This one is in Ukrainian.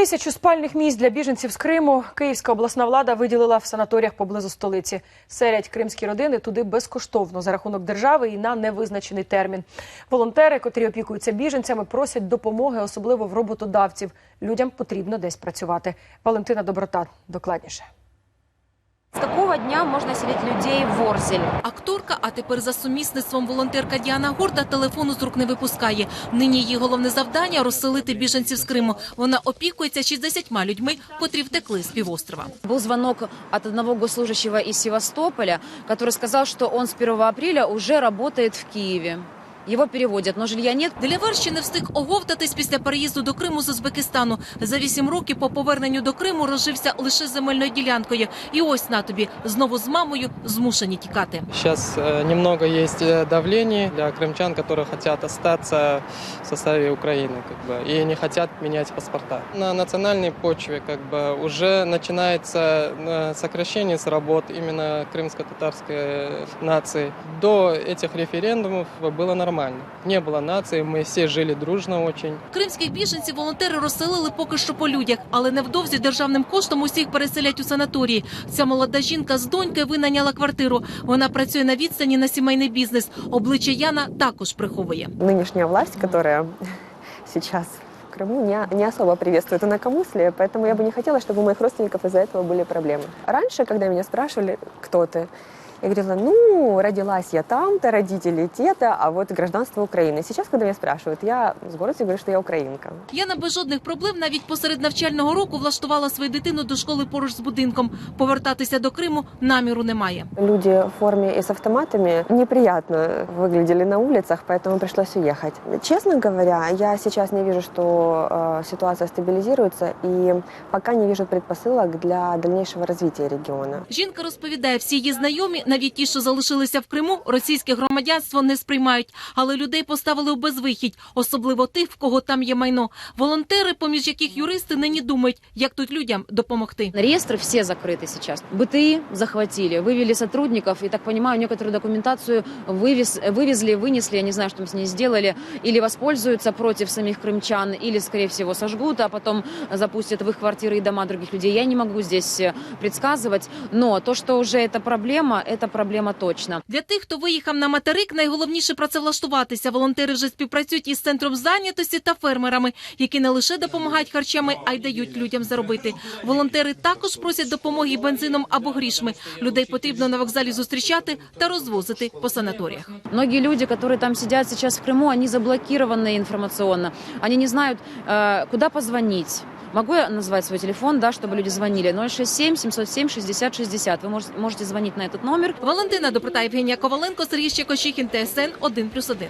Тисячу спальних місць для біженців з Криму Київська обласна влада виділила в санаторіях поблизу столиці. Селять кримські родини туди безкоштовно за рахунок держави і на невизначений термін. Волонтери, котрі опікуються біженцями, просять допомоги, особливо в роботодавців. Людям потрібно десь працювати. Валентина Доброта докладніше. С какого дня можно селить людей в Ворзель? Акторка, а тепер за сумісництвом волонтерка Діана Горда телефону з рук не випускає. Нині її головне завдання розселити біженців з Криму. Вона опікується 60 людьми, котрі втекли з півострова. Был звонок от одного госслужащего из Севастополя, который сказал, что он с 1 апреля уже работает в Киеве. Его переводят, но жилья нет. Делявар ще не встиг оговтатись після переїзду до Криму з Узбекистану. За вісім років по поверненню до Криму розжився лише земельною ділянкою. І ось на тобі знову з мамою змушені тікати. Сейчас э, немного есть э, давление для крымчан, которые хотят остаться в составе Украины как бы, и не хотят менять паспорта. На национальной почве как бы, уже начинается э, сокращение с работ именно крымско-татарской нации. До этих референдумов было нормально. Не было нации, мы все жили дружно очень. Кримських біженців волонтери розселили поки що по людях, але невдовзі державним коштом усіх переселять у санаторії. Ця молода жінка з донькою винайняла квартиру. Вона працює на відстані на сімейний бізнес. Обличчя Яна також приховує. нынешняя власть, которая сейчас в Крыму, не, не особо приветствует инакомыслие, поэтому я бы не хотела, чтобы у моих родственников из-за этого были проблемы. Раньше, когда меня спрашивали, кто ты, я говорила, ну, родилась я там-то, родители те-то, а вот гражданство Украины. Сейчас, когда меня спрашивают, я с гордостью говорю, что я украинка. Яна без жодних проблем навіть посеред навчального року влаштувала свою дитину до школи поруч з будинком. Повертатися до Криму наміру немає. Люди в форме и с автоматами неприятно выглядели на улицах, поэтому пришлось уехать. Честно говоря, я сейчас не вижу, что э, ситуация стабилизируется, и пока не вижу предпосылок для дальнейшего развития региона. Жінка розповідає, всі її знайомі, навіть ті, що залишилися в Криму, російське громадянство не сприймають, але людей поставили у безвихідь, особливо тих, в кого там є майно. Волонтери, поміж яких юристи нині думають, як тут людям допомогти. Реестры все закрыты сейчас. БТИ захватили, вывели сотрудников, и, так понимаю, некоторую документацию вывез, вывезли, вынесли, я не знаю, что там с ней сделали, или воспользуются против самих крымчан, или, скорее всего, сожгут, а потом запустят в их квартиры и дома других людей. Я не могу здесь э, предсказывать, но то, что уже это проблема, это проблема точно. Для тих, хто виїхав на материк, найголовніше працевлаштуватися. Волонтери вже співпрацюють із центром зайнятості та фермерами, які не лише допомагають харчами, а й дають людям заробити. Волонтери також просять допомоги бензином або грішми. Людей потрібно на вокзалі зустрічати та розвозити по санаторіях. Многие люди, которые там сидят сейчас в Крыму, они заблокированы информационно. Они не знают, э, куда позвонить. Могу я назвать свой телефон, да, чтобы люди звонили? 067 707 60 60. Вы можете, можете звонить на этот номер. Валентина Доброта, Євгенія Коваленко, Сергій Щекощихін, ТСН 1+,1.